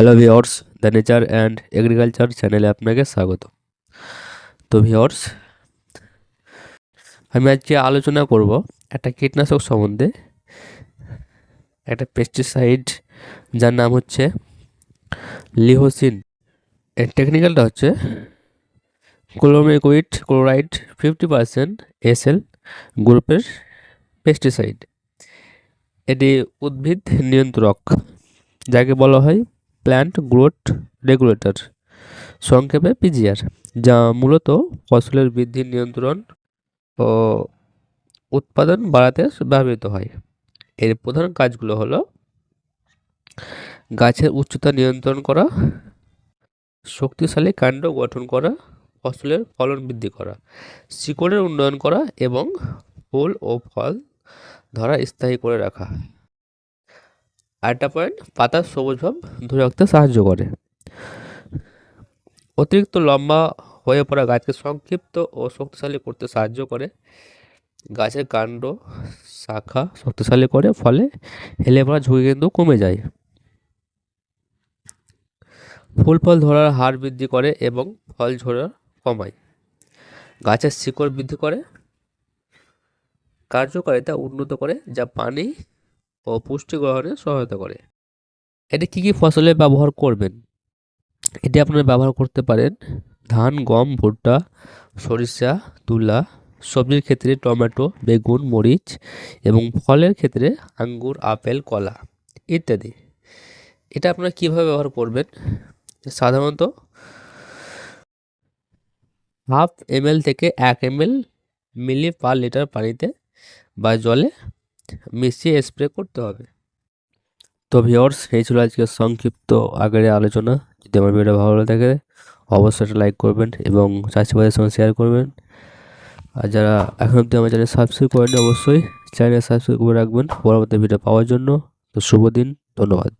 Hello viewers the nature and agriculture চ্যানেলে আপনাকে স্বাগত। তো ভিওর্স আমি আজকে আলোচনা করব একটা কীটনাশক সম্বন্ধে। একটা পেস্টিসাইড যার নাম হচ্ছে লিহোসিন এর টেকনিক্যালটা হচ্ছে chlormequat chloride fifty percent SL গ্রুপের পেস্টিসাইড এটি উদ্ভিদ নিয়ন্ত্রক, যাকে বলা হয় প্ল্যান্ট গ্রোথ রেগুলেটর সংক্ষেপে পিজিআর যা মূলত ফসলের বৃদ্ধি নিয়ন্ত্রণ ও উৎপাদন বাড়াতে ব্যবহৃত হয়। এর প্রধান কাজগুলো হলো গাছের উচ্চতা নিয়ন্ত্রণ করা, শক্তিশালী কাণ্ড গঠন করা, ফসলের ফলন বৃদ্ধি করা, শিকড়ের উন্নয়ন করা এবং ফুল ও ফল ধরা স্থায়ী করে রাখা। আরেকটা পয়েন্ট পাতার সবুজ ভাব ধরে রাখতে সাহায্য করে। অতিরিক্ত লম্বা হয়ে পড়া গাছকে সংক্ষিপ্ত ও শক্তিশালী করতে সাহায্য করে। গাছের কাণ্ড শাখা শক্তিশালী করে, ফলে হেলে পড়ার ঝুঁকি কিন্তু কমে যায়। ফুল ফল ধরার হার বৃদ্ধি করে এবং ফল ঝরা কমায়। গাছের শিকড় বৃদ্ধি করে। কার্যকারিতা উন্নত করে, যা পানি ও পুষ্টি গ্রহণে সহায়তা করে। এটি কী কী ফসলে ব্যবহার করবেন? এটি আপনারা ব্যবহার করতে পারেন ধান, গম, ভুট্টা, সরিষা, তুলা, সবজির ক্ষেত্রে টমেটো, বেগুন, মরিচ এবং ফলের ক্ষেত্রে আঙ্গুর, আপেল, কলা ইত্যাদি। এটা আপনারা কীভাবে ব্যবহার করবেন? সাধারণত হাফ এমএল থেকে এক এমএল মিলি পার লিটার পানিতে বা জলে মিশিয়ে স্প্রে করতে হবে। তো ভিওর্স এই ছিল আজকে সংক্ষিপ্ত আগের আলোচনা। যদি আমার ভিডিও ভালো লাগে অবশ্যই একটা লাইক করবেন এবং চাষিবাদের সঙ্গে শেয়ার করবেন। আর যারা এখন অব্দি আমার চ্যানেল সাবস্ক্রাইব করেনি অবশ্যই চ্যানেল সাবস্ক্রাইব করে রাখবেন। পরবর্তী ভিডিও পাওয়ার জন্য। তো শুভ দিন, ধন্যবাদ।